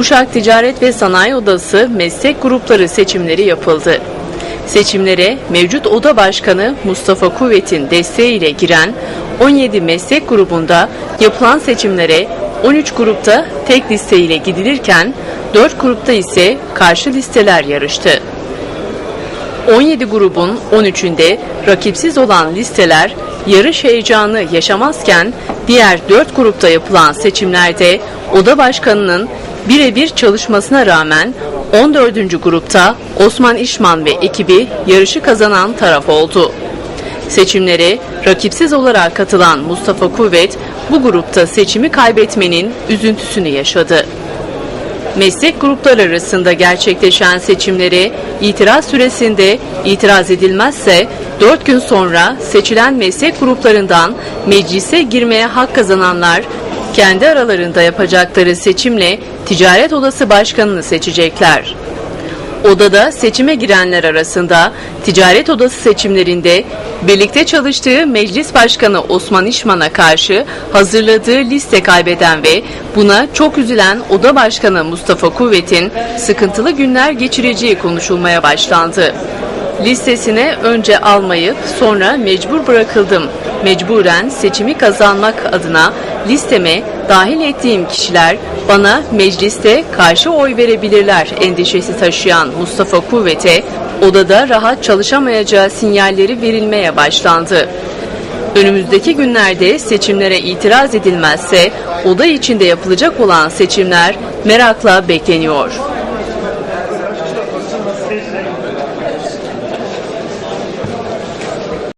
Uşak Ticaret ve Sanayi Odası meslek grupları seçimleri yapıldı. Seçimlere mevcut oda başkanı Mustafa Kuvvet'in desteğiyle giren 17 meslek grubunda yapılan seçimlere 13 grupta tek listeyle gidilirken 4 grupta ise karşı listeler yarıştı. 17 grubun 13'ünde rakipsiz olan listeler yarış heyecanı yaşamazken diğer 4 grupta yapılan seçimlerde oda başkanının birebir çalışmasına rağmen 14. grupta Osman İşman ve ekibi yarışı kazanan taraf oldu. Seçimlere rakipsiz olarak katılan Mustafa Kuvvet bu grupta seçimi kaybetmenin üzüntüsünü yaşadı. Meslek grupları arasında gerçekleşen seçimlere itiraz süresinde itiraz edilmezse 4 gün sonra seçilen meslek gruplarından meclise girmeye hak kazananlar kendi aralarında yapacakları seçimle Ticaret Odası Başkanını seçecekler. Odada seçime girenler arasında Ticaret Odası seçimlerinde birlikte çalıştığı Meclis Başkanı Osman İşman'a karşı hazırladığı liste kaybeden ve buna çok üzülen Oda Başkanı Mustafa Kuvvet'in sıkıntılı günler geçireceği konuşulmaya başlandı. Listesine önce almayıp sonra mecbur bırakıldım. Mecburen seçimi kazanmak adına listeme dahil ettiğim kişiler bana mecliste karşı oy verebilirler endişesi taşıyan Mustafa Kuvvet'e odada rahat çalışamayacağı sinyalleri verilmeye başlandı. Önümüzdeki günlerde seçimlere itiraz edilmezse oda içinde yapılacak olan seçimler merakla bekleniyor.